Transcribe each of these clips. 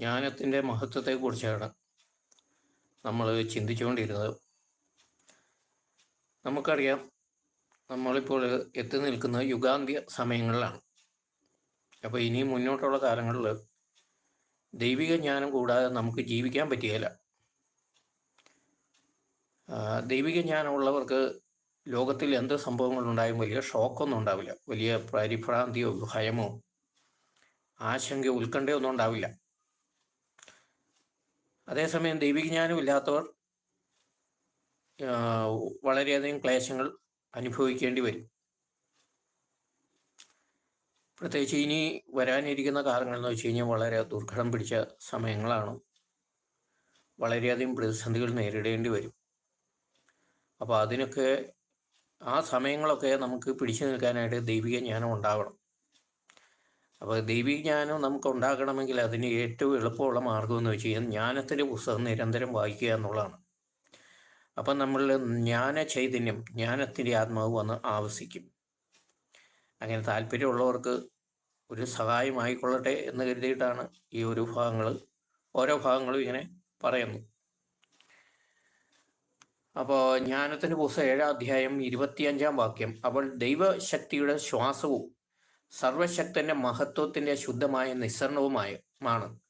ജ്ഞാനത്തിന്റെ മഹത്വത്തെക്കുറിച്ചാണ് നമ്മൾ ചിന്തിച്ചുകൊണ്ടിരുന്നത്. നമുക്കറിയാം നമ്മളിപ്പോൾ എത്തി നിൽക്കുന്ന യുഗാന്ത്യ സമയങ്ങളിലാണ്. അപ്പോൾ ഇനി മുന്നോട്ടുള്ള കാലങ്ങളിൽ ദൈവിക ജ്ഞാനം കൂടാതെ നമുക്ക് ജീവിക്കാൻ പറ്റുകയില്ല. ദൈവിക ജ്ഞാനമുള്ളവർക്ക് ലോകത്തിൽ എന്ത് സംഭവങ്ങളുണ്ടായും വലിയ ഷോക്കൊന്നും ഉണ്ടാവില്ല. വലിയ പരിഭ്രാന്തിയോ ഭയമോ ആശങ്കയോ ഉത്കണ്ഠയോ ഒന്നും ഉണ്ടാവില്ല. അതേസമയം ദൈവികജ്ഞാനമില്ലാത്തവർ വളരെയധികം ക്ലേശങ്ങൾ അനുഭവിക്കേണ്ടി വരും. പ്രത്യേകിച്ച് ഇനി വരാനിരിക്കുന്ന കാലങ്ങൾ എന്ന് വെച്ച് കഴിഞ്ഞാൽ വളരെ ദുർഘടം പിടിച്ച സമയങ്ങളാണ്. വളരെയധികം പ്രതിസന്ധികൾ നേരിടേണ്ടി വരും. അപ്പോൾ അതിനൊക്കെ ആ സമയങ്ങളൊക്കെ നമുക്ക് പിടിച്ചു നിൽക്കാനായിട്ട് ദൈവിക ജ്ഞാനം ഉണ്ടാവണം. അപ്പോൾ ദൈവിക ജ്ഞാനം നമുക്ക് ഉണ്ടാകണമെങ്കിൽ അതിന് ഏറ്റവും എളുപ്പമുള്ള മാർഗം എന്ന് വെച്ച് കഴിഞ്ഞാൽ ജ്ഞാനത്തിന്റെ പുസ്തകം നിരന്തരം വായിക്കുക എന്നുള്ളതാണ്. അപ്പം നമ്മൾ ജ്ഞാന ചൈതന്യം ജ്ഞാനത്തിന്റെ ആത്മാവ് വന്ന് ആവശ്യിക്കും അങ്ങനെ താല്പര്യമുള്ളവർക്ക് ഒരു സഹായമായിക്കൊള്ളട്ടെ എന്ന് കരുതിയിട്ടാണ് ഈ ഒരു ഭാഗങ്ങൾ ഓരോ ഭാഗങ്ങളും ഇങ്ങനെ പറയുന്നു. അപ്പോൾ ജ്ഞാനത്തിന്റെ പുസ്തകം ഏഴാം അധ്യായം ഇരുപത്തിയഞ്ചാം വാക്യം അവൾ ദൈവശക്തിയുടെ ശ്വാസവും സർവശക്തന്റെ മഹത്വത്തിന്റെ ശുദ്ധമായ നിസ്സരണവുമായ മാണ്.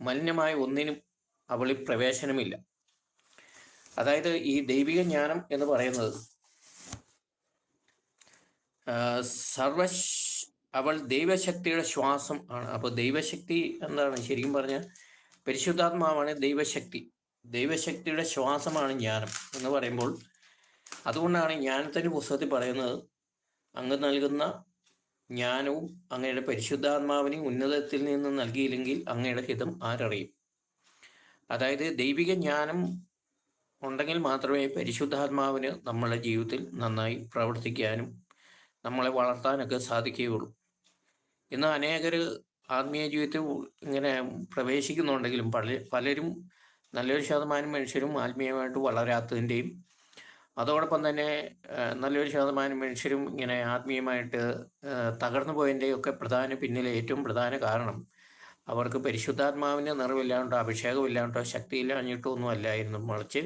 മലിനമായ ഒന്നിനും അവളിൽ പ്രവേശനമില്ല. അതായത് ഈ ദൈവിക ജ്ഞാനം എന്ന് പറയുന്നത് സർവ അവൾ ദൈവശക്തിയുടെ ശ്വാസം ആണ്. അപ്പോൾ ദൈവശക്തി എന്താണ്? ശരിക്കും പറഞ്ഞാൽ പരിശുദ്ധാത്മാവാണ് ദൈവശക്തി. ദൈവശക്തിയുടെ ശ്വാസമാണ് ജ്ഞാനം എന്ന് പറയുമ്പോൾ അതുകൊണ്ടാണ് ജ്ഞാനത്തിന്റെ പുസ്തകത്തിൽ പറയുന്നത് അങ്ങ് നൽകുന്ന ജ്ഞാനവും അങ്ങയുടെ പരിശുദ്ധാത്മാവിനെ ഉന്നതത്തിൽ നിന്ന് നൽകിയില്ലെങ്കിൽ അങ്ങയുടെ ഹിതം ആരറിയും? അതായത് ദൈവിക ജ്ഞാനം ഉണ്ടെങ്കിൽ മാത്രമേ പരിശുദ്ധാത്മാവിന് നമ്മുടെ ജീവിതത്തിൽ നന്നായി പ്രവർത്തിക്കാനും നമ്മളെ വളർത്താനൊക്കെ സാധിക്കുകയുള്ളൂ. ഇന്ന് അനേകർ ആത്മീയ ജീവിതത്തിൽ ഇങ്ങനെ പ്രവേശിക്കുന്നുണ്ടെങ്കിലും പല പലരും നല്ലൊരു ശതമാനം മനുഷ്യരും ആത്മീയമായിട്ട് വളരാത്തതിന്റെയും അതോടൊപ്പം തന്നെ നല്ലൊരു ശതമാനം മനുഷ്യരും ഇങ്ങനെ ആത്മീയമായിട്ട് തകർന്നു പോയതിന്റെയൊക്കെ പ്രധാന പിന്നിലെ ഏറ്റവും പ്രധാന കാരണം അവർക്ക് പരിശുദ്ധാത്മാവിന്റെ നിറവില്ലാണ്ടോ അഭിഷേകമില്ലാണ്ടോ ശക്തിയില്ലാഞ്ഞിട്ടോ ഒന്നും അല്ലായിരുന്നു മറിച്ച്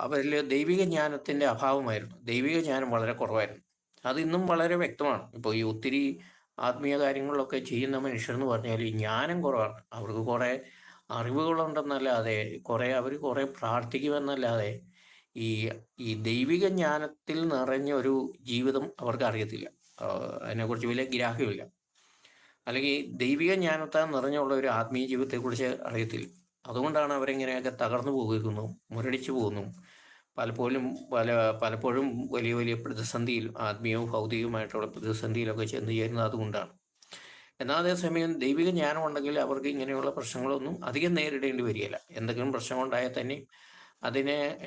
അവരിൽ ദൈവിക ജ്ഞാനത്തിന്റെ അഭാവമായിരുന്നു. ദൈവിക ജ്ഞാനം വളരെ കുറവായിരുന്നു. അത് ഇന്നും വളരെ വ്യക്തമാണ്. ഇപ്പോൾ ഈ ഒത്തിരി ആത്മീയ കാര്യങ്ങളിലൊക്കെ ചെയ്യുന്ന മനുഷ്യരെന്ന് പറഞ്ഞാൽ ഈ ജ്ഞാനം കുറവാണ്. അവർക്ക് കുറേ അറിവുകളുണ്ടെന്നല്ലാതെ കുറേ അവർ കുറേ പ്രാർത്ഥിക്കുമെന്നല്ലാതെ ഈ ഈ ദൈവിക ജ്ഞാനത്തിൽ നിറഞ്ഞ ഒരു ജീവിതം അവർക്ക് അറിയത്തില്ല. അതിനെക്കുറിച്ച് വലിയ ഗ്രാഹ്യമില്ല. അല്ലെങ്കിൽ ദൈവിക ജ്ഞാനത്താൽ നിറഞ്ഞുള്ള ഒരു ആത്മീയ ജീവിതത്തെക്കുറിച്ച് അറിയത്തില്ല. അതുകൊണ്ടാണ് അവരെങ്ങനെയൊക്കെ തകർന്നു പോകുന്നു മുരടിച്ചു പോകുന്നു. പലപ്പോഴും പല പലപ്പോഴും വലിയ വലിയ പ്രതിസന്ധിയിൽ ആത്മീയവും ഭൗതികവുമായിട്ടുള്ള പ്രതിസന്ധിയിലൊക്കെ ചെന്ന് ചേരുന്നത് അതുകൊണ്ടാണ്. എന്നാൽ അതേസമയം ദൈവിക ജ്ഞാനം ഉണ്ടെങ്കിൽ അവർക്ക് ഇങ്ങനെയുള്ള പ്രശ്നങ്ങളൊന്നും അധികം നേരിടേണ്ടി വരികയില്ല. എന്തെങ്കിലും പ്രശ്നമുണ്ടായാൽ തന്നെ അതിനെ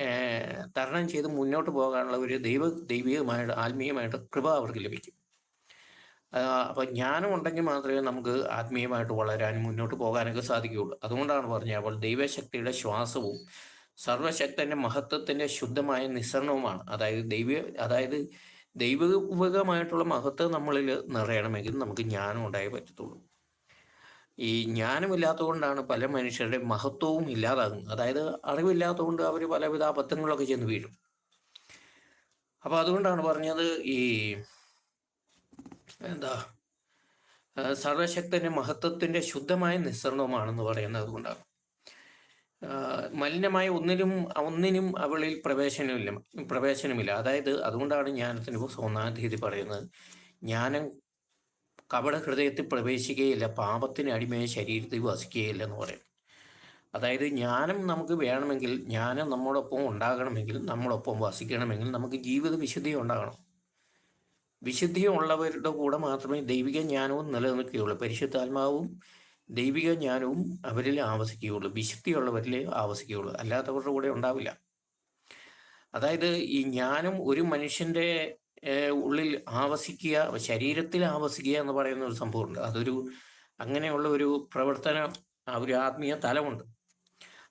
തരണം ചെയ്ത് മുന്നോട്ട് പോകാനുള്ള ഒരു ദൈവ ദൈവികമായിട്ട് ആത്മീയമായിട്ട് കൃപ അവർക്ക് ലഭിക്കും. അപ്പൊ ജ്ഞാനം ഉണ്ടെങ്കിൽ മാത്രമേ നമുക്ക് ആത്മീയമായിട്ട് വളരാനും മുന്നോട്ട് പോകാനൊക്കെ സാധിക്കുകയുള്ളൂ. അതുകൊണ്ടാണ് പറഞ്ഞത് അവൾ ദൈവശക്തിയുടെ ശ്വാസവും സർവശക്തന്റെ മഹത്വത്തിന്റെ ശുദ്ധമായ നിസ്സരണവുമാണ്. അതായത് ദൈവ അതായത് ദൈവികമായിട്ടുള്ള മഹത്വം നമ്മളിൽ നിറയണമെങ്കിൽ നമുക്ക് ജ്ഞാനം ഉണ്ടായേ പറ്റത്തുള്ളൂ. ഈ ജ്ഞാനമില്ലാത്തതുകൊണ്ടാണ് പല മനുഷ്യരുടെ മഹത്വവും ഇല്ലാതാകുന്നത്. അതായത് അറിവില്ലാത്തതുകൊണ്ട് അവർ പലവിധ അബദ്ധങ്ങളൊക്കെ ചെന്ന് വീഴും. അപ്പോൾ അതുകൊണ്ടാണ് പറഞ്ഞത് ഈ എന്താ സർവശക്തന്റെ മഹത്വത്തിന്റെ ശുദ്ധമായ നിസ്സരണവുമാണെന്ന് പറയുന്നത് അതുകൊണ്ടാണ് മലിനമായ ഒന്നിനും ഒന്നിനും അവളിൽ പ്രവേശനമില്ല പ്രവേശനമില്ല. അതായത് അതുകൊണ്ടാണ് ഒന്നാം തീയതി പറയുന്നത്. ജ്ഞാനം കപട ഹൃദയത്തിൽ പ്രവേശിക്കുകയില്ല പാപത്തിന് അടിമയായ ശരീരത്തിൽ വസിക്കുകയില്ല എന്ന് പറയും. അതായത് ജ്ഞാനം നമുക്ക് വേണമെങ്കിൽ ജ്ഞാനം നമ്മോടൊപ്പം ഉണ്ടാകണമെങ്കിൽ നമ്മളൊപ്പം വസിക്കണമെങ്കിൽ നമുക്ക് ജീവിത വിശുദ്ധി ഉണ്ടാകണം. വിശുദ്ധി ഉള്ളവരുടെ കൂടെ മാത്രമേ ദൈവിക ജ്ഞാനവും നിലനിൽക്കുകയുള്ളൂ. പരിശുദ്ധാത്മാവും ദൈവിക ജ്ഞാനവും അവരിൽ ആവസിക്കുകയുള്ളൂ. വിശുദ്ധിയുള്ളവരിൽ ആവസിക്കുകയുള്ളൂ. അല്ലാത്തവരുടെ കൂടെ ഉണ്ടാവില്ല. അതായത് ഈ ജ്ഞാനം ഒരു മനുഷ്യന്റെ ഏഹ്, ഉള്ളിൽ ആവസിക്കുക ശരീരത്തിൽ ആവസിക്കുക എന്ന് പറയുന്ന ഒരു സംഭവമുണ്ട്. അതൊരു അങ്ങനെയുള്ള ഒരു പ്രവർത്തന ഒരു ആത്മീയ തലമുണ്ട്.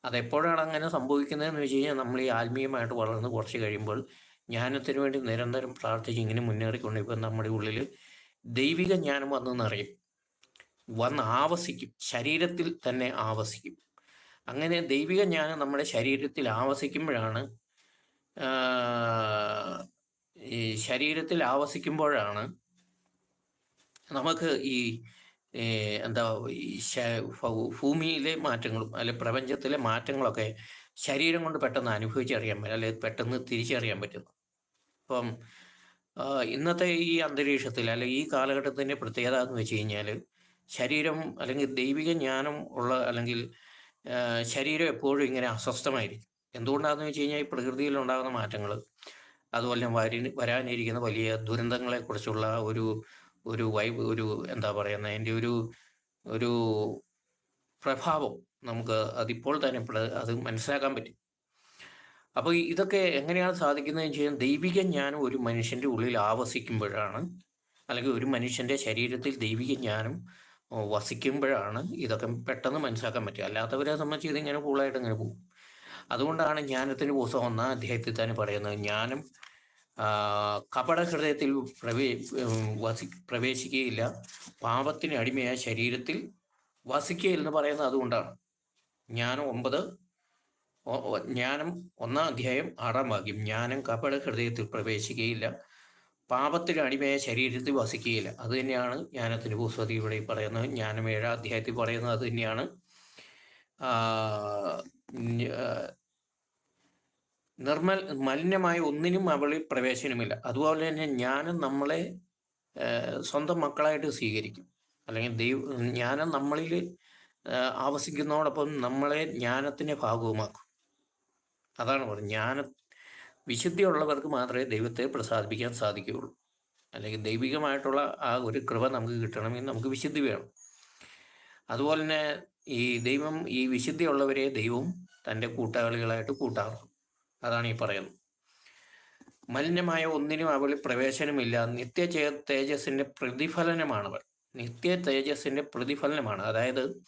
അതെപ്പോഴാണ് അങ്ങനെ സംഭവിക്കുന്നതെന്ന് വെച്ച് കഴിഞ്ഞാൽ നമ്മൾ ഈ ആത്മീയമായിട്ട് വളർന്ന് കുറച്ച് കഴിയുമ്പോൾ ജ്ഞാനത്തിന് വേണ്ടി നിരന്തരം പ്രാർത്ഥിച്ച് ഇങ്ങനെ മുന്നേറിക്കൊണ്ട് ഇപ്പം നമ്മുടെ ഉള്ളിൽ ദൈവിക ജ്ഞാനം വന്നു നിറയും വന്ന് ആവസിക്കും. ശരീരത്തിൽ തന്നെ ആവസിക്കും. അങ്ങനെ ദൈവിക ജ്ഞാനം നമ്മുടെ ശരീരത്തിൽ ആവസിക്കുമ്പോഴാണ് ഈ ശരീരത്തിൽ ആവസിക്കുമ്പോഴാണ് നമുക്ക് ഈ എന്താ ഭൂമിയിലെ മാറ്റങ്ങളും അല്ലെ പ്രപഞ്ചത്തിലെ മാറ്റങ്ങളൊക്കെ ശരീരം കൊണ്ട് പെട്ടെന്ന് അനുഭവിച്ചറിയാൻ പറ്റും അല്ലെ പെട്ടെന്ന് തിരിച്ചറിയാൻ പറ്റുന്നു അപ്പം ഇന്നത്തെ ഈ അന്തരീക്ഷത്തിൽ അല്ലെ ഈ കാലഘട്ടത്തിന്റെ പ്രത്യേകത എന്ന് വെച്ച് കഴിഞ്ഞാൽ ശരീരം അല്ലെങ്കിൽ ദൈവിക ജ്ഞാനം ഉള്ള അല്ലെങ്കിൽ ശരീരം എപ്പോഴും ഇങ്ങനെ അസ്വസ്ഥമായിരിക്കും. എന്തുകൊണ്ടാണെന്ന് വെച്ച് കഴിഞ്ഞാൽ ഈ പ്രകൃതിയിൽ ഉണ്ടാകുന്ന മാറ്റങ്ങൾ അതുപോലെ വരി വരാനിരിക്കുന്ന വലിയ ദുരന്തങ്ങളെക്കുറിച്ചുള്ള ഒരു ഒരു വൈബ് ഒരു എന്താ പറയുന്നത് അതിന്റെ ഒരു ഒരു പ്രഭാവം നമുക്ക് അതിപ്പോൾ തന്നെ അത് മനസ്സിലാക്കാൻ പറ്റും. അപ്പോൾ ഇതൊക്കെ എങ്ങനെയാണ് സാധിക്കുന്നതെന്ന് വെച്ച് കഴിഞ്ഞാൽ ദൈവിക ജ്ഞാനം ഒരു മനുഷ്യന്റെ ഉള്ളിൽ ആവസിക്കുമ്പോഴാണ് അല്ലെങ്കിൽ ഒരു മനുഷ്യന്റെ ശരീരത്തിൽ ദൈവിക ജ്ഞാനം വസിക്കുമ്പോഴാണ് ഇതൊക്കെ പെട്ടെന്ന് മനസ്സിലാക്കാൻ പറ്റുക. അല്ലാത്തവരെ സംബന്ധിച്ച് ഇതിങ്ങനെ കൂളായിട്ട് ഇങ്ങനെ പോകും. അതുകൊണ്ടാണ് ജ്ഞാനത്തിന്റെ പുസ്തകം ഒന്നാം അധ്യായത്തിൽ തന്നെ പറയുന്നത്. ജ്ഞാനം കപട ഹൃദയത്തിൽ പ്രവേ വസി പ്രവേശിക്കുകയില്ല. പാപത്തിന് അടിമയായ ശരീരത്തിൽ വസിക്കുകയില്ലെന്ന് പറയുന്നത് അതുകൊണ്ടാണ്. ജ്ഞാനം ഒമ്പത് ജ്ഞാനം ഒന്നാം അധ്യായം ആറാം വാക്യം. ജ്ഞാനം കപട ഹൃദയത്തിൽ പ്രവേശിക്കുകയില്ല. പാപത്തിന് അടിമയായ ശരീരത്തിൽ വസിക്കുകയില്ല. അത് തന്നെയാണ് ജ്ഞാനത്തിന്റെ പുസ്തകത്തിൽ ഇവിടെ പറയുന്നത്. ജ്ഞാനം ഏഴാം അധ്യായത്തിൽ പറയുന്നത് അത് തന്നെയാണ്. നിർമ്മൽ മലിനമായ ഒന്നിനും അവളിൽ പ്രവേശനമില്ല. അതുപോലെ തന്നെ ജ്ഞാനം നമ്മളെ സ്വന്തം മക്കളായിട്ട് സ്വീകരിക്കും. അല്ലെങ്കിൽ ദൈവ ജ്ഞാനം നമ്മളിൽ ആവസിക്കുന്നതോടൊപ്പം നമ്മളെ ജ്ഞാനത്തിന്റെ ഭാഗവുമാക്കും. അതാണ് പറഞ്ഞത്. ജ്ഞാന വിശുദ്ധിയുള്ളവർക്ക് മാത്രമേ ദൈവത്തെ പ്രസാദിപ്പിക്കാൻ സാധിക്കുകയുള്ളൂ. അല്ലെങ്കിൽ ദൈവികമായിട്ടുള്ള ആ ഒരു കൃപ നമുക്ക് കിട്ടണമെങ്കിൽ നമുക്ക് വിശുദ്ധി വേണം. അതുപോലെ തന്നെ ഈ ദൈവം ഈ വിശുദ്ധിയുള്ളവരെ ദൈവം തന്റെ കൂട്ടാളികളായിട്ട് കൂട്ടാറുള്ളൂ അതാണ് ഈ പറയുന്നത്. മലിനമായ ഒന്നിനും അവളിൽ പ്രവേശനമില്ല. നിത്യ തേജസ്സിന്റെ പ്രതിഫലനമാണവൾ. നിത്യ തേജസ്സിന്റെ പ്രതിഫലനമാണ്. അതായത്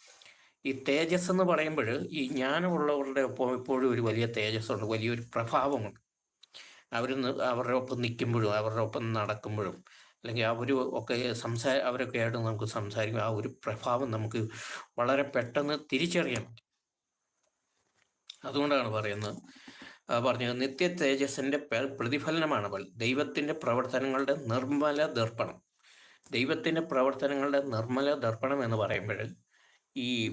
ഈ തേജസ് എന്ന് പറയുമ്പോൾ ഈ ജ്ഞാനമുള്ളവരുടെ ഒപ്പം എപ്പോഴും ഒരു വലിയ തേജസ്സുണ്ട് വലിയൊരു പ്രഭാവമുണ്ട്. അവർ അവരുടെ ഒപ്പം നിൽക്കുമ്പോഴും അവരുടെ ഒപ്പം നടക്കുമ്പോഴും അല്ലെങ്കിൽ അവർ ഒക്കെ സംസാ അവരൊക്കെ ആയിട്ട് നമുക്ക് സംസാരിക്കും ആ ഒരു പ്രഭാവം നമുക്ക് വളരെ പെട്ടെന്ന് തിരിച്ചറിയാൻ പറ്റും. അതുകൊണ്ടാണ് പറയുന്നത്. പറഞ്ഞത് നിത്യ തേജസ്സിന്റെ പെ- പ്രതിഫലനമാണ് അവൾ ദൈവത്തിന്റെ പ്രവർത്തനങ്ങളുടെ നിർമ്മല ദർപ്പണം. ദൈവത്തിന്റെ പ്രവർത്തനങ്ങളുടെ നിർമ്മല ദർപ്പണം എന്ന് പറയുമ്പോൾ ഈ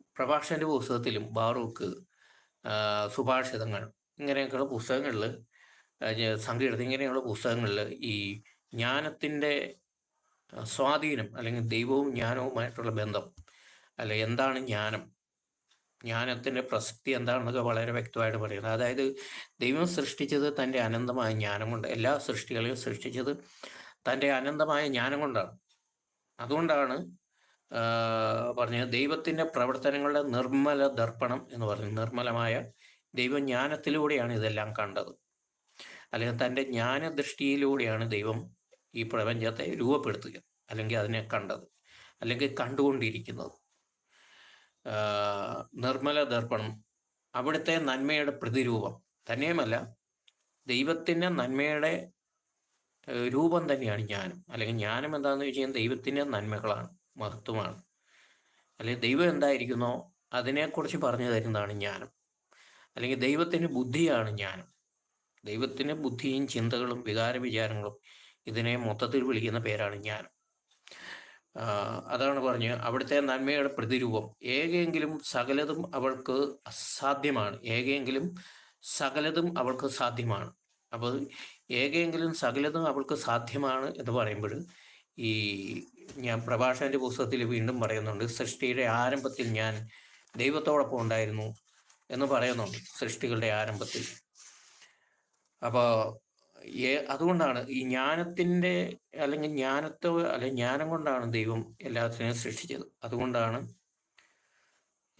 പ്രഭാഷന്റെ പുസ്തകത്തിലും ബാറൂക്ക് സുഭാഷിതങ്ങൾ ഇങ്ങനെയൊക്കെയുള്ള പുസ്തകങ്ങളിൽ സംഗീതത്തിൽ ഇങ്ങനെയുള്ള പുസ്തകങ്ങളിൽ ഈ ജ്ഞാനത്തിന്റെ സ്വാധീനം അല്ലെങ്കിൽ ദൈവവും ജ്ഞാനവുമായിട്ടുള്ള ബന്ധം അല്ല എന്താണ് ജ്ഞാനം? ജ്ഞാനത്തിന്റെ പ്രസക്തി എന്താണെന്നൊക്കെ വളരെ വ്യക്തമായിട്ട് പറയുന്നത് അതായത് ദൈവം സൃഷ്ടിച്ചത് തന്റെ അനന്തമായ ജ്ഞാനം കൊണ്ട് എല്ലാ സൃഷ്ടികളെയും സൃഷ്ടിച്ചത് തന്റെ അനന്തമായ ജ്ഞാനം കൊണ്ടാണ്. അതുകൊണ്ടാണ് പറഞ്ഞത് ദൈവത്തിന്റെ പ്രവർത്തനങ്ങളുടെ നിർമ്മല ദർപ്പണം എന്ന് പറഞ്ഞു നിർമ്മലമായ ദൈവജ്ഞാനത്തിലൂടെയാണ് ഇതെല്ലാം കണ്ടത്. അല്ലെങ്കിൽ തന്റെ ജ്ഞാനദൃഷ്ടിയിലൂടെയാണ് ദൈവം ഈ പ്രപഞ്ചത്തെ രൂപപ്പെടുത്തുക അല്ലെങ്കിൽ അതിനെ കണ്ടത് അല്ലെങ്കിൽ കണ്ടുകൊണ്ടിരിക്കുന്നത്. നിർമ്മല ദർപ്പണം അവിടുത്തെ നന്മയുടെ പ്രതിരൂപം. തന്നെയുമല്ല ദൈവത്തിന്റെ നന്മയുടെ രൂപം തന്നെയാണ് ജ്ഞാനം അല്ലെങ്കിൽ ജ്ഞാനം എന്താണെന്ന് വെച്ച് കഴിഞ്ഞാൽ ദൈവത്തിന്റെ നന്മകളാണ് മഹത്വമാണ്. അല്ലെങ്കിൽ ദൈവം എന്തായിരിക്കുന്നോ അതിനെക്കുറിച്ച് പറഞ്ഞു തരുന്നതാണ് ജ്ഞാനം അല്ലെങ്കിൽ ദൈവത്തിന് ബുദ്ധിയാണ് ജ്ഞാനം ദൈവത്തിന് ബുദ്ധിയും ചിന്തകളും വികാര വിചാരങ്ങളും ഇതിനെ മൊത്തത്തിൽ വിളിക്കുന്ന പേരാണ് ജ്ഞാനം അതാണ് പറഞ്ഞ് അവിടുത്തെ നന്മയുടെ പ്രതിരൂപം. ഏകെങ്കിലും സകലതും അവൾക്ക് അസാധ്യമാണ്. ഏകെങ്കിലും സകലതും അവൾക്ക് സാധ്യമാണ്. അപ്പോൾ ഏകെങ്കിലും സകലതും അവൾക്ക് സാധ്യമാണ് എന്ന് പറയുമ്പോൾ ഈ ഞാൻ പ്രഭാഷകന്റെ പുസ്തകത്തിൽ വീണ്ടും പറയുന്നുണ്ട് സൃഷ്ടിയുടെ ആരംഭത്തിൽ ഞാൻ ദൈവത്തോടൊപ്പം ഉണ്ടായിരുന്നു എന്ന് പറയുന്നുണ്ട് സൃഷ്ടികളുടെ ആരംഭത്തിൽ. അപ്പോൾ അതുകൊണ്ടാണ് ഈ ജ്ഞാനത്തിന്റെ അല്ലെങ്കിൽ ജ്ഞാനത്തോ അല്ലെങ്കിൽ ജ്ഞാനം കൊണ്ടാണ് ദൈവം എല്ലാത്തിനെയും സൃഷ്ടിച്ചത്. അതുകൊണ്ടാണ്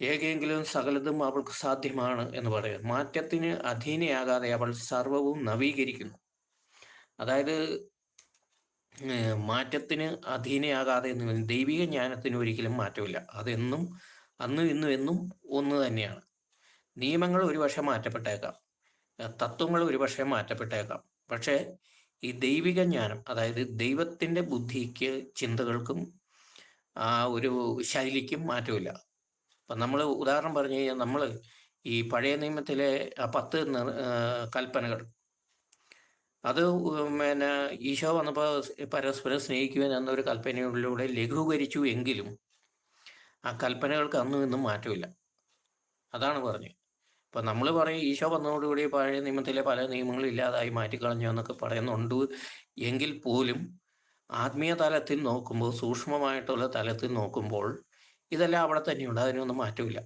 ഏകെങ്കിലും സകലതും അവൾക്ക് സാധ്യമാണ് എന്ന് പറയുന്നത്. മാറ്റത്തിന് അധീനയാകാതെ അവൾ സർവവും നവീകരിക്കുന്നു. അതായത് മാറ്റത്തിന് അധീനയാകാതെ എന്ന് ദൈവിക ജ്ഞാനത്തിന് ഒരിക്കലും മാറ്റമില്ല. അതെന്നും അന്നും ഇന്നും എന്നും ഒന്ന് തന്നെയാണ്. നിയമങ്ങൾ ഒരുപക്ഷെ മാറ്റപ്പെട്ടേക്കാം. തത്വങ്ങൾ ഒരുപക്ഷെ മാറ്റപ്പെട്ടേക്കാം. പക്ഷേ ഈ ദൈവിക ജ്ഞാനം അതായത് ദൈവത്തിന്റെ ബുദ്ധിക്ക് ചിന്തകൾക്കും ആ ഒരു ശൈലിക്കും മാറ്റമില്ല. അപ്പം നമ്മൾ ഉദാഹരണം പറഞ്ഞു കഴിഞ്ഞാൽ നമ്മൾ ഈ പഴയ നിയമത്തിലെ ആ പത്ത് കൽപ്പനകൾ. അത് പിന്നെ ഈശോ വന്നപ്പോൾ പരസ്പരം സ്നേഹിക്കുവാൻ എന്നൊരു കൽപ്പനയിലൂടെ ലഘൂകരിച്ചു എങ്കിലും ആ കൽപ്പനകൾക്ക് അന്നും ഇന്നും മാറ്റമില്ല. അതാണ് പറഞ്ഞത്. ഇപ്പം നമ്മൾ പറയും ഈശോ വന്നതോടുകൂടി പഴയ നിയമത്തിലെ പല നിയമങ്ങളും ഇല്ലാതായി മാറ്റിക്കളഞ്ഞു എന്നൊക്കെ പറയുന്നുണ്ട്. എങ്കിൽ പോലും ആത്മീയ തലത്തിൽ നോക്കുമ്പോൾ സൂക്ഷ്മമായിട്ടുള്ള തലത്തിൽ നോക്കുമ്പോൾ ഇതെല്ലാം അവിടെ തന്നെയുണ്ട്. അതിനൊന്നും മാറ്റമില്ല.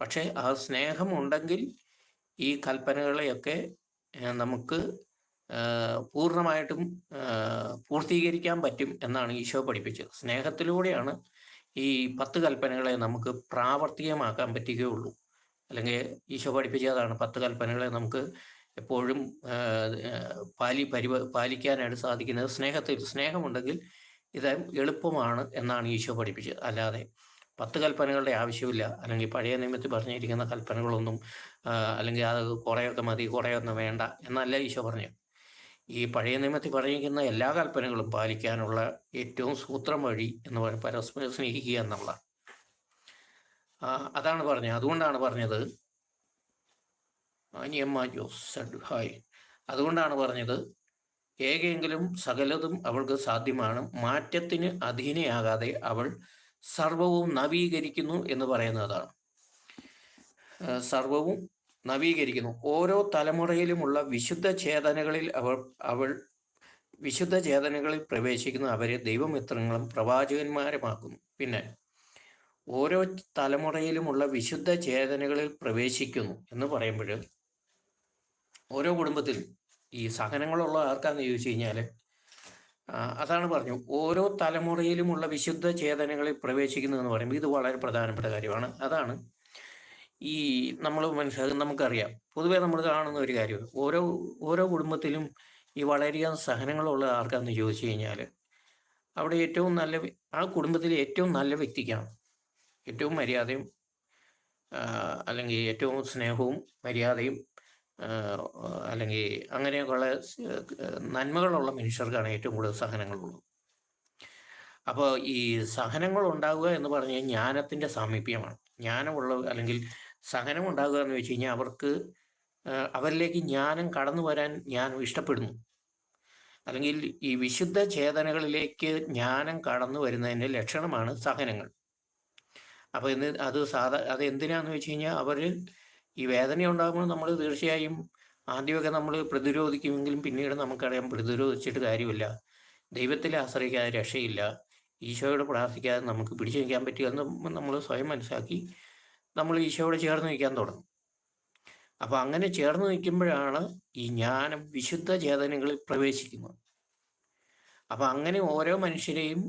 പക്ഷേ ആ സ്നേഹം ഉണ്ടെങ്കിൽ ഈ കൽപ്പനകളെയൊക്കെ നമുക്ക് പൂർണമായിട്ടും പൂർത്തീകരിക്കാൻ പറ്റും എന്നാണ് ഈശോ പഠിപ്പിച്ചത്. സ്നേഹത്തിലൂടെയാണ് ഈ പത്ത് കൽപ്പനകളെ നമുക്ക് പ്രാവർത്തികമാക്കാൻ പറ്റുകയുള്ളൂ. അല്ലെങ്കിൽ ഈശോ പഠിപ്പിച്ചതാണ് പത്ത് കൽപ്പനകളെ നമുക്ക് എപ്പോഴും പാലി പരിപ പാലിക്കാനായിട്ട് സാധിക്കുന്നത്. സ്നേഹത്തിൽ സ്നേഹമുണ്ടെങ്കിൽ ഇത് എളുപ്പമാണ് എന്നാണ് ഈശോ പഠിപ്പിച്ചത്. അല്ലാതെ പത്ത് കൽപ്പനകളുടെ ആവശ്യമില്ല. അല്ലെങ്കിൽ പഴയ നിയമത്തിൽ പറഞ്ഞിരിക്കുന്ന കൽപ്പനകളൊന്നും അല്ലെങ്കിൽ അത് കുറേയൊക്കെ മതി കുറേയൊന്നും വേണ്ട എന്നല്ല ഈശോ പറഞ്ഞു ഈ പഴയ നിയമത്തിൽ പറഞ്ഞിരിക്കുന്ന എല്ലാ കൽപ്പനകളും പാലിക്കാനുള്ള ഏറ്റവും സൂത്രം വഴി എന്ന് പറയുന്നത് പരസ്പരം സ്നേഹിക്കുക എന്നുള്ള ആ, അതാണ് പറഞ്ഞത്. അതുകൊണ്ടാണ് പറഞ്ഞത്. ജോസ് ഹായ് അതുകൊണ്ടാണ് പറഞ്ഞത് ഏകെങ്കിലും സകലതും അവൾക്ക് സാധ്യമാണ്. മാറ്റത്തിന് അധീനയാകാതെ അവൾ സർവവും നവീകരിക്കുന്നു എന്ന് പറയുന്നതാണ് സർവവും നവീകരിക്കുന്നു. ഓരോ തലമുറയിലുമുള്ള വിശുദ്ധ ചേതനകളിൽ അവൾ അവൾ വിശുദ്ധ ചേതനകളിൽ പ്രവേശിക്കുന്ന അവരെ ദൈവമിത്രങ്ങളും പ്രവാചകന്മാരുമാക്കുന്നു. പിന്നെ ഓരോ തലമുറയിലുമുള്ള വിശുദ്ധ ചേതനകളിൽ പ്രവേശിക്കുന്നു എന്ന് പറയുമ്പോൾ ഓരോ കുടുംബത്തിലും ഈ സഹനങ്ങളുള്ള ആർക്കാന്ന് ചോദിച്ചു കഴിഞ്ഞാൽ അതാണ് പറഞ്ഞു. ഓരോ തലമുറയിലുമുള്ള വിശുദ്ധ ചേതനകളിൽ പ്രവേശിക്കുന്നു എന്ന് പറയുമ്പോൾ ഇത് വളരെ പ്രധാനപ്പെട്ട കാര്യമാണ്. അതാണ് ഈ നമ്മൾ മനസ്സിലാക്കുന്നത് നമുക്കറിയാം. പൊതുവെ നമ്മൾ കാണുന്ന ഒരു കാര്യം ഓരോ ഓരോ കുടുംബത്തിലും ഈ വളരെയധികം സഹനങ്ങളുള്ള ആർക്കാന്ന് ചോദിച്ചു കഴിഞ്ഞാൽ അവിടെ ഏറ്റവും നല്ല ആ കുടുംബത്തിലെ ഏറ്റവും നല്ല വ്യക്തിക്കാണ്. ഏറ്റവും മര്യാദയും അല്ലെങ്കിൽ ഏറ്റവും സ്നേഹവും മര്യാദയും അല്ലെങ്കിൽ അങ്ങനെയൊക്കെയുള്ള നന്മകളുള്ള മനുഷ്യർക്കാണ് ഏറ്റവും കൂടുതൽ സഹനങ്ങളുള്ളത്. അപ്പോൾ ഈ സഹനങ്ങൾ ഉണ്ടാവുക എന്ന് പറഞ്ഞാൽ ജ്ഞാനത്തിന്റെ സാമീപ്യമാണ്. ജ്ഞാനമുള്ള അല്ലെങ്കിൽ സഹനം ഉണ്ടാകുക എന്ന് വെച്ച് കഴിഞ്ഞാൽ അവർക്ക് അവരിലേക്ക് ജ്ഞാനം കടന്നു വരാൻ ജ്ഞാനം ഇഷ്ടപ്പെടുന്നു. അല്ലെങ്കിൽ ഈ വിശുദ്ധ ചേതനകളിലേക്ക് ജ്ഞാനം കടന്നു വരുന്നതിന്റെ ലക്ഷണമാണ് സഹനങ്ങൾ. അപ്പോൾ ഇന്ന് അത് സാധാ അത് എന്തിനാന്ന് വെച്ച് കഴിഞ്ഞാൽ അവർ ഈ വേദന ഉണ്ടാകുമ്പോൾ നമ്മൾ തീർച്ചയായും ആദ്യമൊക്കെ നമ്മൾ പ്രതിരോധിക്കുമെങ്കിലും പിന്നീട് നമുക്കറിയാം പ്രതിരോധിച്ചിട്ട് കാര്യമില്ല. ദൈവത്തിൽ ആശ്രയിക്കാതെ രക്ഷയില്ല. ഈശോയോട് പ്രാർത്ഥിക്കാതെ നമുക്ക് പിടിച്ചു നിൽക്കാൻ പറ്റുക എന്ന് നമ്മൾ സ്വയം മനസ്സിലാക്കി നമ്മൾ ഈശോയോട് ചേർന്ന് നിൽക്കാൻ തുടങ്ങും. അപ്പോൾ അങ്ങനെ ചേർന്ന് നിൽക്കുമ്പോഴാണ് ഈ ജ്ഞാനം വിശുദ്ധ ചേതനകളിൽ പ്രവേശിക്കുന്നത്. അപ്പോൾ അങ്ങനെ ഓരോ മനുഷ്യരെയും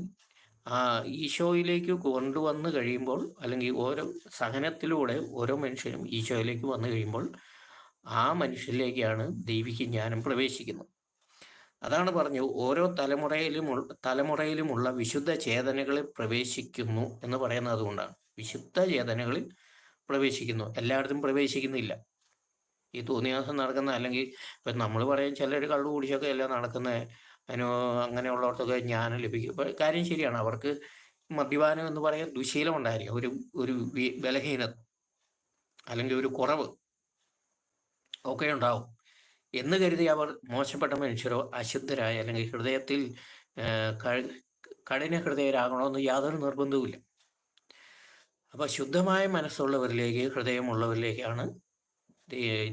ആ ഈശോയിലേക്ക് കൊണ്ടുവന്നു കഴിയുമ്പോൾ അല്ലെങ്കിൽ ഓരോ സഹനത്തിലൂടെ ഓരോ മനുഷ്യനും ഈശോയിലേക്ക് വന്നു കഴിയുമ്പോൾ ആ മനുഷ്യരിലേക്കാണ് ദൈവിക ജ്ഞാനം പ്രവേശിക്കുന്നത്. അതാണ് പറഞ്ഞു ഓരോ തലമുറയിലും തലമുറയിലുമുള്ള വിശുദ്ധ ചേതനകളിൽ പ്രവേശിക്കുന്നു എന്ന് പറയുന്നത് അതുകൊണ്ടാണ്. വിശുദ്ധ ചേതനകളിൽ പ്രവേശിക്കുന്നു. എല്ലായിടത്തും പ്രവേശിക്കുന്നില്ല. ഈ തോന്നിയാസം നടക്കുന്ന അല്ലെങ്കിൽ ഇപ്പം നമ്മൾ പറയും ചിലർ കള്ളു കുടിച്ചൊക്കെ എല്ലാം നടക്കുന്ന. അതിന് അങ്ങനെയുള്ളവർക്കൊക്കെ ജ്ഞാനം ലഭിക്കും. കാര്യം ശരിയാണ്. അവർക്ക് മദ്യപാനം എന്ന് പറയാൻ ദുശീലം ഉണ്ടായിരിക്കും. ഒരു ഒരു ബലഹീനത അല്ലെങ്കിൽ ഒരു കുറവ് ഒക്കെ ഉണ്ടാവും. എന്ന് കരുതി അവർ മോശപ്പെട്ട മനുഷ്യരോ അശുദ്ധരായ അല്ലെങ്കിൽ ഹൃദയത്തിൽ കഠിന ഹൃദയരാകണമെന്ന് യാതൊരു നിർബന്ധവുമില്ല. അപ്പോൾ ശുദ്ധമായ മനസ്സുള്ളവരിലേക്ക് ഹൃദയമുള്ളവരിലേക്കാണ്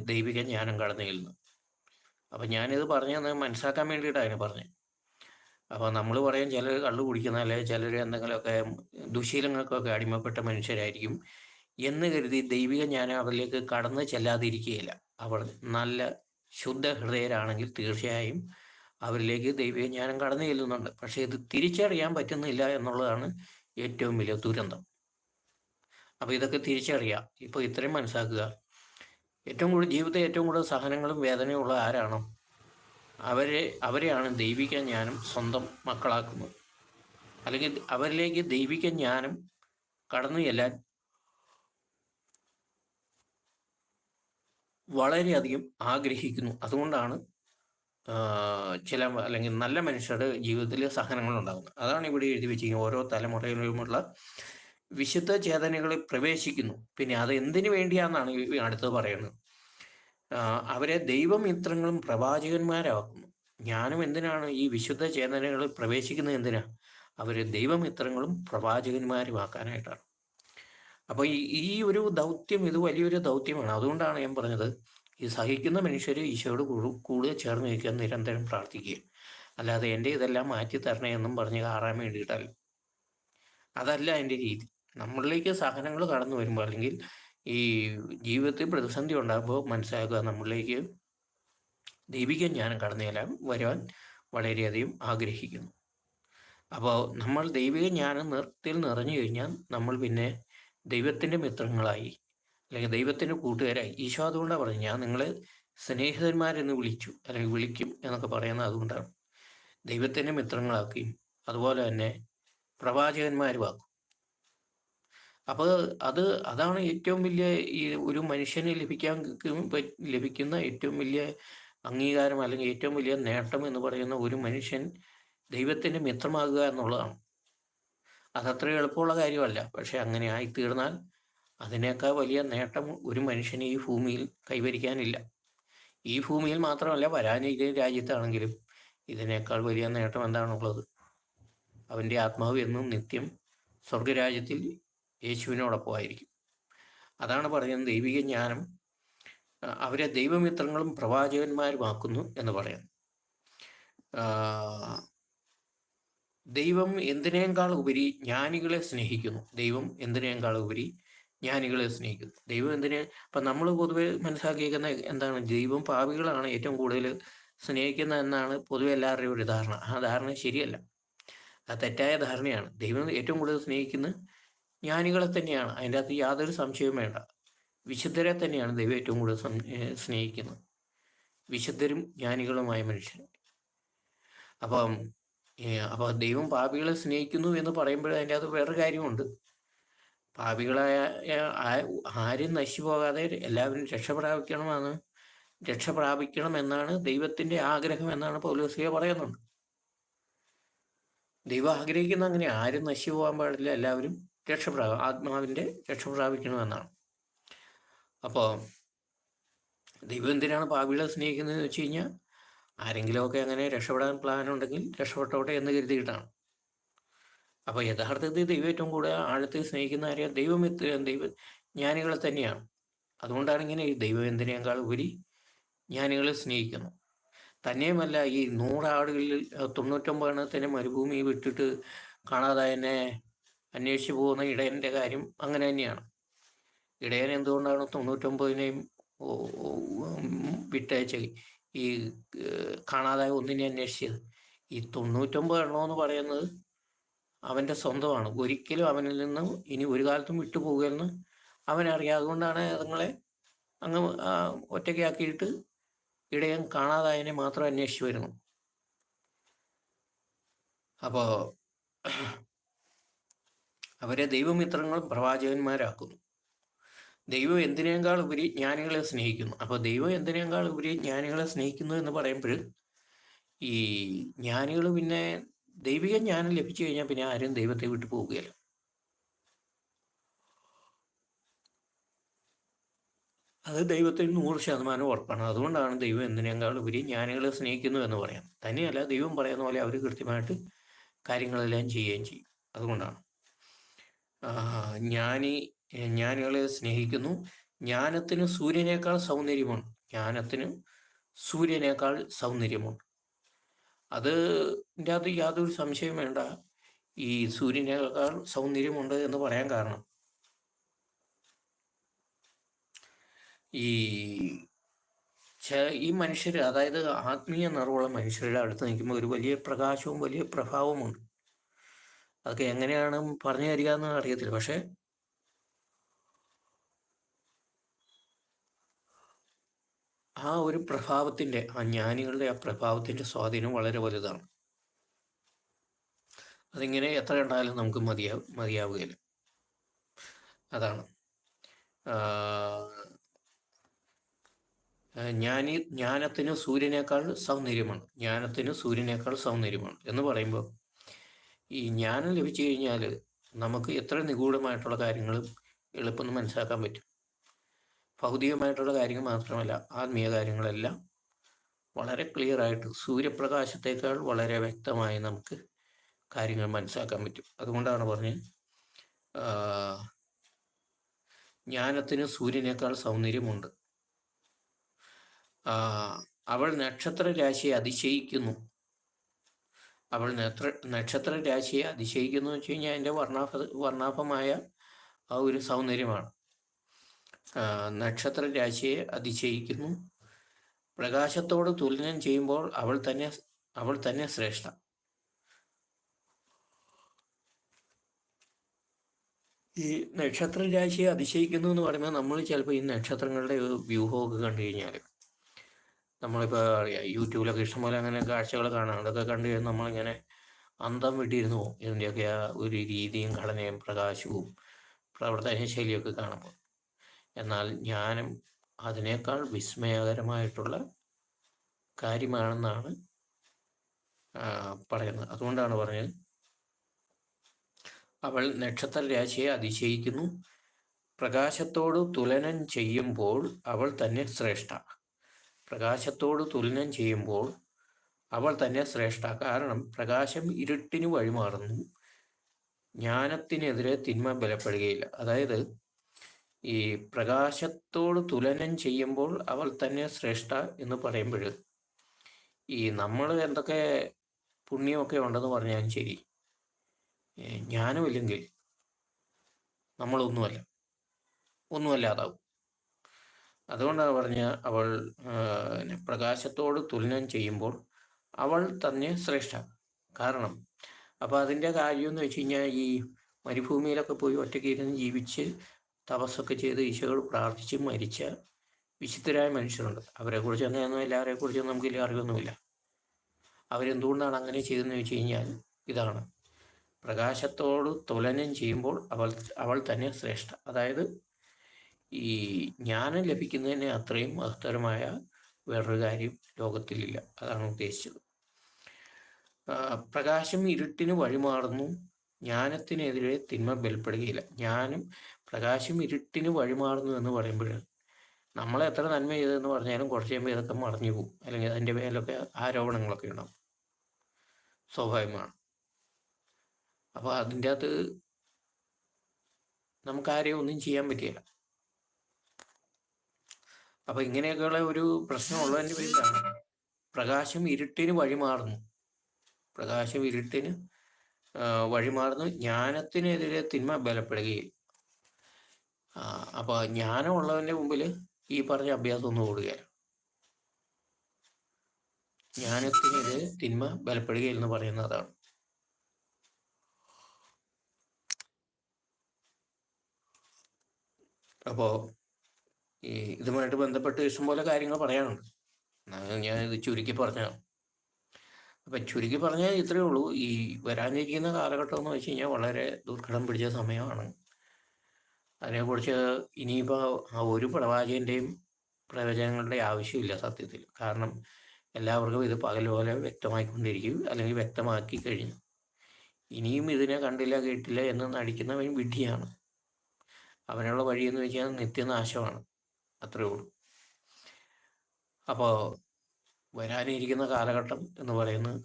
ദൈവിക ജ്ഞാനം കടന്നു ചെല്ലുന്നത്. അപ്പം ഞാനിത് പറഞ്ഞത് മനസ്സിലാക്കാൻ വേണ്ടിയിട്ടാണ് പറഞ്ഞത് അപ്പോൾ നമ്മൾ പറയും ചിലർ കള്ളു കുടിക്കുന്ന അല്ലെങ്കിൽ ചിലർ എന്തെങ്കിലുമൊക്കെ ദുശീലങ്ങൾക്കൊക്കെ അടിമപ്പെട്ട മനുഷ്യരായിരിക്കും എന്ന് കരുതി ദൈവിക ജ്ഞാനം അവരിലേക്ക് കടന്നു ചെല്ലാതിരിക്കുകയില്ല. അവർ നല്ല ശുദ്ധ ഹൃദയരാണെങ്കിൽ തീർച്ചയായും അവരിലേക്ക് ദൈവിക ജ്ഞാനം കടന്നു ചെല്ലുന്നുണ്ട്. പക്ഷേ ഇത് തിരിച്ചറിയാൻ പറ്റുന്നില്ല എന്നുള്ളതാണ് ഏറ്റവും വലിയ ദുരന്തം. അപ്പോൾ ഇതൊക്കെ തിരിച്ചറിയാം. ഇപ്പോൾ ഇത്രയും മനസ്സിലാക്കുക. ഏറ്റവും കൂടുതൽ ജീവിതത്തിൽ ഏറ്റവും കൂടുതൽ സഹനങ്ങളും വേദനയും ഉള്ള ആരാണോ? അവരെ അവരെയാണ് ദൈവിക ജ്ഞാനം സ്വന്തം മക്കളാക്കുന്നത്. അല്ലെങ്കിൽ അവരിലേക്ക് ദൈവിക ജ്ഞാനം കടന്നു ചെല്ലാൻ വളരെയധികം ആഗ്രഹിക്കുന്നു. അതുകൊണ്ടാണ് ചില അല്ലെങ്കിൽ നല്ല മനുഷ്യരുടെ ജീവിതത്തിൽ സഹനങ്ങൾ ഉണ്ടാകുന്നത് അതാണ് ഇവിടെ എഴുതി വെച്ചിരിക്കുന്നത് ഓരോ തലമുറയിലുമുള്ള വിശുദ്ധ ചേതനകളിൽ പ്രവേശിക്കുന്നു. പിന്നെ അത് എന്തിനു വേണ്ടിയാണെന്നാണ് അടുത്ത് അടുത്തത് പറയുന്നത്. അവരെ ദൈവമിത്രങ്ങളും പ്രവാചകന്മാരാക്കുന്നു. ജ്ഞാനം എന്തിനാണ് ഈ വിശുദ്ധ ചേതനകളിൽ പ്രവേശിക്കുന്നത് എന്തിനാ? അവരെ ദൈവമിത്രങ്ങളും പ്രവാചകന്മാരുമാക്കാനായിട്ടാണ്. അപ്പോൾ ഈ ഒരു ദൗത്യം ഇത് വലിയൊരു ദൗത്യമാണ്. അതുകൊണ്ടാണ് ഞാൻ പറഞ്ഞത് ഈ സഹിക്കുന്ന മനുഷ്യർ ഈശോയോട് കൂടുതൽ ചേർന്ന് നിൽക്കാൻ നിരന്തരം പ്രാർത്ഥിക്കുക അല്ലാതെ എന്റെ ഇതെല്ലാം മാറ്റി തരണേ എന്നും പറഞ്ഞ് കാറാൻ വേണ്ടിയിട്ടല്ല. അതല്ല എന്റെ രീതി. നമ്മളിലേക്ക് സഹനങ്ങൾ കടന്നു വരുമ്പോൾ അല്ലെങ്കിൽ ഈ ജീവിതത്തിൽ പ്രതിസന്ധി ഉണ്ടാകുമ്പോൾ മനസ്സിലാക്കുക നമ്മളിലേക്ക് ദൈവിക ജ്ഞാനം കടന്നു വരുവാൻ വളരെയധികം ആഗ്രഹിക്കുന്നു. അപ്പോൾ നമ്മൾ ദൈവിക ജ്ഞാനം നിർത്തിൽ നിറഞ്ഞു കഴിഞ്ഞാൽ നമ്മൾ പിന്നെ ദൈവത്തിന്റെ മിത്രങ്ങളായി അല്ലെങ്കിൽ ദൈവത്തിന്റെ കൂട്ടുകാരായി. ഈശോ അതുകൊണ്ടാണ് പറഞ്ഞു ഞാൻ നിങ്ങളെ സ്നേഹിതന്മാരെന്ന് വിളിച്ചു അല്ലെങ്കിൽ വിളിക്കും എന്നൊക്കെ പറയുന്നത് അതുകൊണ്ടാണ്. ദൈവത്തിന്റെ മിത്രങ്ങളാക്കുകയും അതുപോലെ തന്നെ പ്രവാചകന്മാരുമാക്കും. അപ്പോൾ അത് അതാണ് ഏറ്റവും വലിയ ഈ ഒരു മനുഷ്യന് ലഭിക്കാൻ ലഭിക്കുന്ന ഏറ്റവും വലിയ അംഗീകാരം അല്ലെങ്കിൽ ഏറ്റവും വലിയ നേട്ടം എന്ന് പറയുന്ന ഒരു മനുഷ്യൻ ദൈവത്തിന്റെ മിത്രമാകുക എന്നുള്ളതാണ്. അതത്ര എളുപ്പമുള്ള കാര്യമല്ല. പക്ഷെ അങ്ങനെ ആയി തീർന്നാൽ അതിനേക്കാൾ വലിയ നേട്ടം ഒരു മനുഷ്യന് ഈ ഭൂമിയിൽ കൈവരിക്കാനില്ല. ഈ ഭൂമിയിൽ മാത്രമല്ല വരാനിരിക്കുന്ന രാജ്യത്താണെങ്കിലും ഇതിനേക്കാൾ വലിയ നേട്ടം എന്താണുള്ളത്? അവന്റെ ആത്മാവ് എന്നും നിത്യം സ്വർഗരാജ്യത്തിൽ യേശുവിനോടൊപ്പമായിരിക്കും അതാണ് പറയുന്നത് ദൈവിക ജ്ഞാനം അവരെ ദൈവമിത്രങ്ങളും പ്രവാചകന്മാരുമാക്കുന്നു എന്ന് പറയുന്നു ദൈവം എന്തിനേക്കാൾ ഉപരി ജ്ഞാനികളെ സ്നേഹിക്കുന്നു? ദൈവം എന്തിനേക്കാൾ ഉപരി ജ്ഞാനികളെ സ്നേഹിക്കുന്നു? ദൈവം എന്തിനെ അപ്പം നമ്മൾ പൊതുവെ മനസ്സാക്കിയിരിക്കുന്ന എന്താണ്? ദൈവം പാപികളാണ് ഏറ്റവും കൂടുതൽ സ്നേഹിക്കുന്ന എന്നാണ് പൊതുവെ എല്ലാവരുടെയും ഒരു ധാരണ. ആ ധാരണ ശരിയല്ല. ആ തെറ്റായ ധാരണയാണ്. ദൈവം ഏറ്റവും കൂടുതൽ സ്നേഹിക്കുന്ന ജ്ഞാനികളെ തന്നെയാണ്. അതിന്റെ അകത്ത് യാതൊരു സംശയവും വേണ്ട. വിശുദ്ധരെ തന്നെയാണ് ദൈവം ഏറ്റവും കൂടുതൽ സ്നേഹിക്കുന്നത്. വിശുദ്ധരും ജ്ഞാനികളുമായ മനുഷ്യർ. അപ്പം അപ്പോൾ ദൈവം പാപികളെ സ്നേഹിക്കുന്നു എന്ന് പറയുമ്പോൾ അതിന്റെ അത് വേറൊരു കാര്യമുണ്ട്. പാപികളായ ആരും നശിച്ചു പോകാതെ എല്ലാവരും രക്ഷപ്രാപിക്കണമെന്ന് രക്ഷപ്രാപിക്കണം എന്നാണ് ദൈവത്തിന്റെ ആഗ്രഹം എന്നാണ് പൗലോസിയ പറയുന്നുണ്ട്. ദൈവം ആഗ്രഹിക്കുന്ന അങ്ങനെ ആരും നശിച്ചു പോകാൻ പാടില്ല എല്ലാവരും. രക്ഷപ്രാപ ആത്മാവിന്റെ രക്ഷപ്രാപിക്കണമെന്നാണ്. അപ്പോൾ ദൈവം എന്തിനാണ് പാപികളെ സ്നേഹിക്കുന്നതെന്ന് വെച്ച് കഴിഞ്ഞാൽ ആരെങ്കിലുമൊക്കെ അങ്ങനെ രക്ഷപ്പെടാൻ പ്ലാൻ ഉണ്ടെങ്കിൽ രക്ഷപ്പെട്ടോട്ടെ എന്ന് കരുതിയിട്ടാണ്. അപ്പോൾ യഥാർത്ഥത്തിൽ ദൈവം ഏറ്റവും കൂടുതൽ ആഴത്തിൽ സ്നേഹിക്കുന്ന ആരെയാ? ദൈവം ദൈവ ജ്ഞാനികളെ തന്നെയാണ്. അതുകൊണ്ടാണ് ഇങ്ങനെ ഈ ദൈവം എന്തിനേക്കാൾ ഉപരി ജ്ഞാനികളെ സ്നേഹിക്കുന്നു തന്നെയുമല്ല ഈ നൂറാടുകളിൽ തൊണ്ണൂറ്റൊമ്പതെണ്ണത്തിന് മരുഭൂമി വിട്ടിട്ട് കാണാതെ തന്നെ അന്വേഷിച്ചു പോകുന്ന ഇടയന്റെ കാര്യം അങ്ങനെ തന്നെയാണ്. ഇടയൻ എന്തുകൊണ്ടാണ് തൊണ്ണൂറ്റൊമ്പതിനെയും വിട്ടയച്ച ഈ കാണാതായ ഒന്നിനെ അന്വേഷിച്ചത്? ഈ തൊണ്ണൂറ്റൊമ്പത് എണ്ണം എന്ന് പറയുന്നത് അവന്റെ സ്വന്തമാണ്. ഒരിക്കലും അവനിൽ നിന്ന് ഇനി ഒരു കാലത്തും വിട്ടുപോകുമെന്ന് അവനറിയാം അതുകൊണ്ടാണ് അതുങ്ങളെ അങ്ങ് ഒറ്റയ്ക്കാക്കിയിട്ട് ഇടയൻ കാണാതായതിനെ മാത്രം അന്വേഷിച്ചു വരുന്നു അപ്പോൾ അവരെ ദൈവമിത്രങ്ങളും പ്രവാചകന്മാരാക്കുന്നു. ദൈവം എന്തിനേക്കാൾ ഉപരി ജ്ഞാനികളെ സ്നേഹിക്കുന്നു? അപ്പോൾ ദൈവം എന്തിനേക്കാൾ ഉപരി ജ്ഞാനികളെ സ്നേഹിക്കുന്നു എന്ന് പറയുമ്പോൾ ഈ ജ്ഞാനികൾ പിന്നെ ദൈവിക ജ്ഞാനം ലഭിച്ചു കഴിഞ്ഞാൽ പിന്നെ ആരും ദൈവത്തെ വിട്ടു പോവുകയല്ല. അത് ദൈവത്തിന് നൂറ് ശതമാനം ഉറപ്പാണ്. അതുകൊണ്ടാണ് ദൈവം എന്തിനേക്കാൾ ഉപരി ജ്ഞാനികളെ സ്നേഹിക്കുന്നു എന്ന് പറയാം. തന്നെയല്ല ദൈവം പറയുന്ന പോലെ അവർ കൃത്യമായിട്ട് കാര്യങ്ങളെല്ലാം ചെയ്യുകയും ചെയ്യും. അതുകൊണ്ടാണ്. ജ്ഞാനി ജ്ഞാനികളെ സ്നേഹിക്കുന്നു. ജ്ഞാനത്തിന് സൂര്യനേക്കാൾ സൗന്ദര്യമാണ് ജ്ഞാനത്തിന് സൂര്യനേക്കാൾ സൗന്ദര്യമാണ് അത് അത് യാതൊരു സംശയം വേണ്ട. ഈ സൂര്യനേക്കാൾ സൗന്ദര്യമുണ്ട് എന്ന് പറയാൻ കാരണം. ഈ ഈ മനുഷ്യർ അതായത് ആത്മീയ നിറവുള്ള മനുഷ്യരുടെ അടുത്ത് നിൽക്കുമ്പോൾ ഒരു വലിയ പ്രകാശവും വലിയ പ്രഭാവമുണ്ട് അതൊക്കെ എങ്ങനെയാണ് പറഞ്ഞു തരിക എന്ന് അറിയത്തില്ല. പക്ഷെ ആ ഒരു പ്രഭാവത്തിന്റെ ആ ജ്ഞാനികളുടെ ആ പ്രഭാവത്തിന്റെ സ്വാധീനം വളരെ വലുതാണ്. അതിങ്ങനെ എത്ര കണ്ടാലും നമുക്ക് മതിയാ മതിയാവുകയില്ല. അതാണ്. ജ്ഞാനി ജ്ഞാനത്തിന് സൂര്യനേക്കാൾ സൗന്ദര്യമാണ്. ജ്ഞാനത്തിന് സൂര്യനേക്കാൾ സൗന്ദര്യമാണ് എന്ന് പറയുമ്പോൾ ഈ ജ്ഞാനം ലഭിച്ചു കഴിഞ്ഞാൽ നമുക്ക് എത്ര നിഗൂഢമായിട്ടുള്ള കാര്യങ്ങളും എളുപ്പം മനസ്സിലാക്കാൻ പറ്റും. ഭൗതികമായിട്ടുള്ള കാര്യങ്ങൾ മാത്രമല്ല ആത്മീയ കാര്യങ്ങളെല്ലാം വളരെ ക്ലിയർ ആയിട്ട് സൂര്യപ്രകാശത്തേക്കാൾ വളരെ വ്യക്തമായി നമുക്ക് കാര്യങ്ങൾ മനസ്സിലാക്കാൻ പറ്റും. അതുകൊണ്ടാണ് പറഞ്ഞത് ജ്ഞാനത്തിന് സൂര്യനേക്കാൾ സൗന്ദര്യമുണ്ട്. അവൾ നക്ഷത്ര രാശിയെ അതിശയിക്കുന്നു. അവൾ നേത്ര നക്ഷത്ര രാശിയെ അതിശയിക്കുന്നു വെച്ച് കഴിഞ്ഞാൽ അതിന്റെ വർണാഭ വർണാഭമായ ആ ഒരു സൗന്ദര്യമാണ്. നക്ഷത്ര രാശിയെ അതിശയിക്കുന്നു. പ്രകാശത്തോട് തുലനം ചെയ്യുമ്പോൾ അവൾ തന്നെ അവൾ തന്നെ ശ്രേഷ്ഠ. ഈ നക്ഷത്ര രാശിയെ അതിശയിക്കുന്നു എന്ന് പറയുമ്പോൾ നമ്മൾ ചിലപ്പോൾ ഈ നക്ഷത്രങ്ങളുടെ വ്യൂഹമൊക്കെ കണ്ടു കഴിഞ്ഞാൽ നമ്മളിപ്പോൾ യൂട്യൂബിലൊക്കെ ഇഷ്ടംപോലെ അങ്ങനെ കാഴ്ചകൾ കാണാം അതൊക്കെ കണ്ടു കഴിഞ്ഞാൽ നമ്മളിങ്ങനെ അന്തം വിട്ടിരുന്നു പോകും ഇതിന്റെയൊക്കെ ആ ഒരു രീതിയും ഘടനയും പ്രകാശവും പ്രവർത്തന ശൈലിയൊക്കെ കാണുമ്പോൾ. എന്നാൽ ജ്ഞാനം അതിനേക്കാൾ വിസ്മയകരമായിട്ടുള്ള കാര്യമാണെന്നാണ് പറയുന്നത്. അതുകൊണ്ടാണ് പറഞ്ഞത് അവൾ നക്ഷത്ര രാശിയെ അതിശയിക്കുന്നു. പ്രകാശത്തോട് തുലനം ചെയ്യുമ്പോൾ അവൾ തന്നെ ശ്രേഷ്ഠ. പ്രകാശത്തോട് തുലനം ചെയ്യുമ്പോൾ അവൾ തന്നെ ശ്രേഷ്ഠ. കാരണം പ്രകാശം ഇരുട്ടിന് വഴിമാറുന്നു. ജ്ഞാനത്തിനെതിരെ തിന്മ ബലപ്പെടുകയില്ല. അതായത് ഈ പ്രകാശത്തോട് തുലനം ചെയ്യുമ്പോൾ അവൾ തന്നെ ശ്രേഷ്ഠ എന്ന് പറയുമ്പോൾ ഈ നമ്മൾ എന്തൊക്കെ പുണ്യമൊക്കെ ഉണ്ടെന്ന് പറഞ്ഞാലും ശരി ജ്ഞാനമില്ലെങ്കിൽ നമ്മളൊന്നുമല്ല. ഒന്നുമല്ലാതാവും. അതുകൊണ്ടാണ് പറഞ്ഞ അവൾ പ്രകാശത്തോട് തുലനം ചെയ്യുമ്പോൾ അവൾ തന്നെ ശ്രേഷ്ഠ കാരണം അപ്പോൾ അതിന്റെ കാര്യം എന്ന് വെച്ച് കഴിഞ്ഞാൽ ഈ മരുഭൂമിയിലൊക്കെ പോയി ഒറ്റയ്ക്ക് ഇരുന്ന് ജീവിച്ച് തപസ്സൊക്കെ ചെയ്ത് ഈശോയോട് പ്രാർത്ഥിച്ച് മരിച്ച വിശുദ്ധരായ മനുഷ്യരുണ്ട്. അവരെ കുറിച്ച് അങ്ങനെയൊന്നും എല്ലാവരെ കുറിച്ചും നമുക്ക് വലിയ അറിവൊന്നുമില്ല. അവരെന്തുകൊണ്ടാണ് അങ്ങനെ ചെയ്തതെന്ന് വെച്ച് കഴിഞ്ഞാൽ ഇതാണ്. പ്രകാശത്തോട് തുലനം ചെയ്യുമ്പോൾ അവൾ അവൾ തന്നെ ശ്രേഷ്ഠ. അതായത് ഈ ജ്ഞാനം ലഭിക്കുന്നതിന് അത്രയും മഹത്തരമായ വേറൊരു കാര്യം ലോകത്തിലില്ല. അതാണ് ഉദ്ദേശിച്ചത്. പ്രകാശം ഇരുട്ടിന് വഴിമാറുന്നു. ജ്ഞാനത്തിനെതിരെ തിന്മ ബലപ്പെടുകയില്ല. ജ്ഞാനം പ്രകാശം ഇരുട്ടിന് വഴിമാറുന്നു എന്ന് പറയുമ്പോൾ നമ്മൾ എത്ര നന്മ ചെയ്തതെന്ന് പറഞ്ഞാലും കുറച്ച് കഴിയുമ്പോൾ ഇതൊക്കെ മറഞ്ഞു പോകും. അല്ലെങ്കിൽ അതിന്റെ മേലൊക്കെ ആരോപണങ്ങളൊക്കെ ഉണ്ടാവും. സ്വാഭാവികമാണ്. അപ്പോൾ അതിന്റെ അകത്ത് നമുക്ക് ആരെയും ഒന്നും ചെയ്യാൻ പറ്റില്ല. അപ്പോൾ ഇങ്ങനെയൊക്കെയുള്ള ഒരു പ്രശ്നമുള്ളതിന്റെ പേരിലാണ്. പ്രകാശം ഇരുട്ടിന് വഴിമാറുന്നു. പ്രകാശം ഇരുട്ടിന് വഴിമാറുന്നു. ജ്ഞാനത്തിനെതിരെ തിന്മ ബലപ്പെടുകയും. അപ്പൊ അപ്പൊ ജ്ഞാനമുള്ളവന്റെ മുമ്പിൽ ഈ പറഞ്ഞ അഭ്യാസം ഒന്ന് ഓടുകയില്ല ജ്ഞാനത്തിനെതിരെ തിന്മ ബലപ്പെടുകയെന്ന് പറയുന്ന അതാണ്. അപ്പോ ഈ ഇതുമായിട്ട് ബന്ധപ്പെട്ട് ഇഷ്ടംപോലെ കാര്യങ്ങൾ പറയാനുണ്ട്. ഞാൻ ഇത് ചുരുക്കി പറഞ്ഞതാണ് അപ്പം ചുരുക്കി പറഞ്ഞാൽ ഇത്രയേ ഉള്ളൂ. ഈ വരാനിരിക്കുന്ന കാലഘട്ടം എന്ന് വെച്ച് കഴിഞ്ഞാൽ വളരെ ദുർഘടം പിടിച്ച സമയമാണ്. അതിനെക്കുറിച്ച് ഇനിയിപ്പോൾ ആ ഒരു പ്രവാചകന്റെയും പ്രവചനങ്ങളുടെ ആവശ്യമില്ല സത്യത്തിൽ. കാരണം എല്ലാവർക്കും ഇത് പകൽ പോലെ വ്യക്തമായിക്കൊണ്ടിരിക്കും അല്ലെങ്കിൽ വ്യക്തമാക്കി കഴിഞ്ഞു. ഇനിയും ഇതിനെ കണ്ടില്ല കേട്ടില്ല എന്ന് നടിക്കുന്നവൻ വിഡ്ഢിയാണ്. അവനുള്ള വഴിയെന്ന് വെച്ചാൽ നിത്യനാശമാണ്. അത്രേ ഉള്ളൂ. അപ്പോൾ വരാനിരിക്കുന്ന കാലഘട്ടം എന്ന് പറയുന്നത്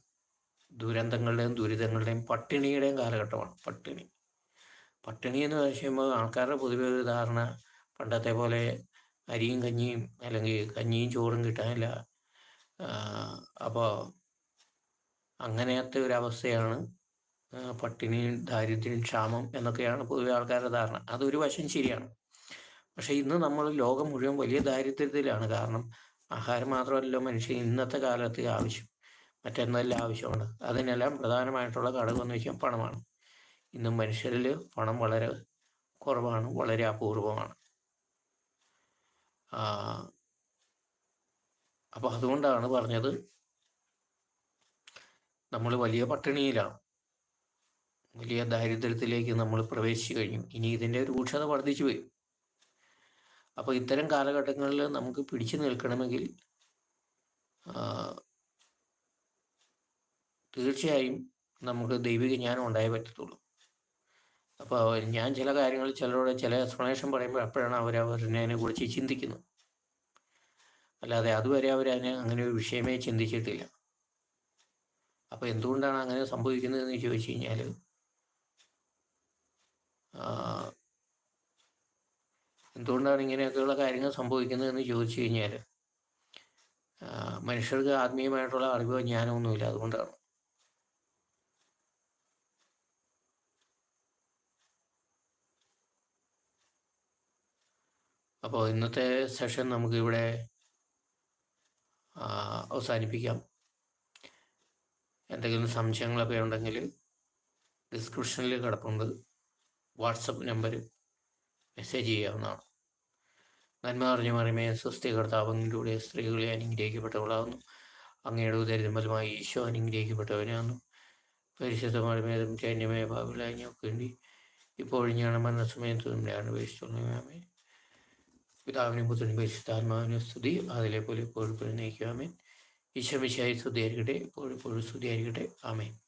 ദുരന്തങ്ങളുടെയും ദുരിതങ്ങളുടെയും പട്ടിണിയുടെയും കാലഘട്ടമാണ്. പട്ടിണി. പട്ടിണി എന്ന് പറയുമ്പോൾ ആൾക്കാരുടെ പൊതുവെ ഒരു ധാരണ പണ്ടത്തെ പോലെ അരിയും കഞ്ഞിയും അല്ലെങ്കിൽ കഞ്ഞിയും ചോറും കിട്ടാനില്ല. അപ്പോൾ അങ്ങനത്തെ ഒരു അവസ്ഥയാണ് പട്ടിണിയും ദാരിദ്ര്യം ക്ഷാമം എന്നൊക്കെയാണ് പൊതുവെ ആൾക്കാരുടെ ധാരണ. അതൊരു വശം ശരിയാണ്. പക്ഷേ ഇന്ന് നമ്മൾ ലോകം മുഴുവൻ വലിയ ദാരിദ്ര്യത്തിലാണ്. കാരണം ആഹാരം മാത്രമല്ലല്ലോ മനുഷ്യൻ ഇന്നത്തെ കാലത്ത് ആവശ്യം. മറ്റെന്തെല്ലാം ആവശ്യമാണ് അതിനെല്ലാം പ്രധാനമായിട്ടുള്ള ഘടകം എന്ന് വെച്ചാൽ പണമാണ്. ഇന്ന് മനുഷ്യരിൽ പണം വളരെ കുറവാണ് വളരെ അപൂർവമാണ്. അപ്പോൾ അതുകൊണ്ടാണ് പറഞ്ഞത് നമ്മൾ വലിയ പട്ടിണിയിലാണ്. വലിയ ദാരിദ്ര്യത്തിലേക്ക് നമ്മൾ പ്രവേശിച്ചു കഴിഞ്ഞു. ഇനി ഇതിന്റെ രൂക്ഷത വർദ്ധിച്ചു വരും. അപ്പോൾ ഇത്തരം കാലഘട്ടങ്ങളിൽ നമുക്ക് പിടിച്ചു നിൽക്കണമെങ്കിൽ തീർച്ചയായും നമുക്ക് ദൈവിക ജ്ഞാനം ഉണ്ടായേ പറ്റത്തുള്ളൂ. അപ്പോൾ ഞാൻ ചില കാര്യങ്ങൾ ചിലരോട് ചില എക്സ്പ്ലനേഷൻ പറയുമ്പോൾ അപ്പോഴാണ് അവർ അവരതിനെ കുറിച്ച് ചിന്തിക്കുന്നത്. അല്ലാതെ അതുവരെ അവർ അതിനെ അങ്ങനെ ഒരു വിഷയമേ ചിന്തിച്ചിട്ടില്ല. അപ്പോൾ എന്തുകൊണ്ടാണ് അങ്ങനെ സംഭവിക്കുന്നതെന്ന് ചോദിച്ചു കഴിഞ്ഞാൽ എന്തുകൊണ്ടാണ് ഇങ്ങനെയൊക്കെയുള്ള കാര്യങ്ങൾ സംഭവിക്കുന്നത് എന്ന് ചോദിച്ചു കഴിഞ്ഞാൽ മനുഷ്യർക്ക് ആത്മീയമായിട്ടുള്ള അറിവോ ജ്ഞാനമൊന്നുമില്ല. അതുകൊണ്ടാണ്. അപ്പോൾ ഇന്നത്തെ സെഷൻ നമുക്കിവിടെ അവസാനിപ്പിക്കാം. എന്തെങ്കിലും സംശയങ്ങളൊക്കെ ഉണ്ടെങ്കിൽ ഡിസ്ക്രിപ്ഷനിൽ കിടപ്പുണ്ട്. വാട്സപ്പ് നമ്പർ മെസ്സേജ് ചെയ്യാവുന്നതാണ് നന്മ അറിഞ്ഞ മറിമേ സ്വസ്തി കർത്താവിലൂടെ സ്ത്രീകളെ അനുഗ്രഹിക്കപ്പെട്ടവളാകുന്നു. അങ്ങയുടെ ഉദരിതമ്പലമായി ഈശോ അനുഗ്രഹിക്കപ്പെട്ടവനാകുന്നു. പരിശുദ്ധ മറിമേതും ചൈന്യമായ ഭാവിയിലായി ഞങ്ങൾക്ക് വേണ്ടി ഇപ്പോഴും ഞാൻ മരണസമയത്ത് നമ്മളെയാണ് അന്വേഷിച്ചുള്ളമേ പിതാവിനും പുത്രനും പരിശുദ്ധാത്മാവിനും സ്തുതി. അതിലെ പോലെ എപ്പോഴും നയിക്കാമേ ഈശോ മിശായി സ്തുതിയായിരിക്കട്ടെ. എപ്പോഴും എപ്പോഴും സ്തുതിയായിരിക്കട്ടെ. ആമേ